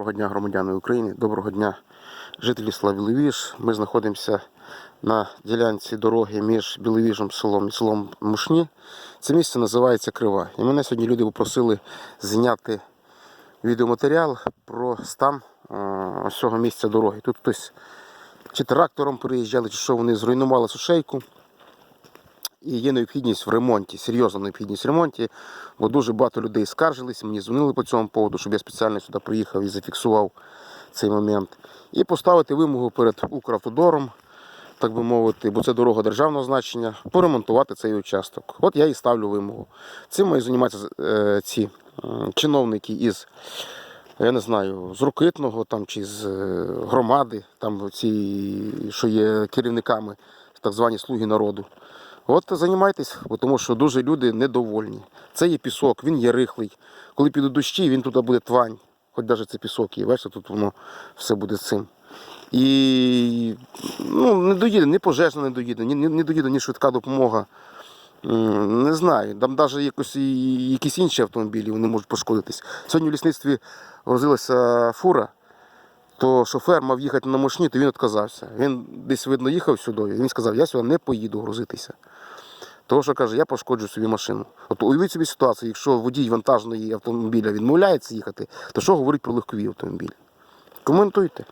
Доброго дня, громадяни України, доброго дня, жителі села Біловіж. Ми знаходимося на ділянці дороги між Біловіжем селом і селом Мушні. Це місце називається Крива. І мене сьогодні люди попросили зняти відеоматеріал про стан цього місця дороги. Тут хтось чи трактором переїжджали, чи що вони зруйнували сушейку. І є необхідність в ремонті, серйозна необхідність в ремонті, бо дуже багато людей скаржились, мені дзвонили по цьому поводу, щоб я спеціально сюди приїхав і зафіксував цей момент. І поставити вимогу перед Укравтодором, так би мовити, бо це дорога державного значення, поремонтувати цей участок. От я і ставлю вимогу. Цим мають займатися е, ці е, чиновники із, я не знаю, з Рокитного там, чи з е, громади, там ці, що є керівниками, так звані слуги народу. От займайтесь, бо тому що дуже люди недовольні. Це є пісок, він є рихлий. Коли підуть дощі, він туди буде твань. Хоч навіть це пісок є, бачите, тут воно все буде з цим. І ну, не доїде, ні пожежна не доїде, ні, не доїде ні швидка допомога. Не знаю, там навіть якось і, якісь інші автомобілі вони можуть пошкодитись. Сьогодні в лісництві грузилася фура, то шофер мав їхати на мошні, то він відказався. Він десь, видно, їхав сюди, і він сказав, я сюди не поїду грузитися. Того, що каже, я пошкоджу собі машину. От уявіть собі ситуацію, якщо водій вантажної автомобіля відмовляється їхати, то що говорить про легкові автомобілі? Коментуйте.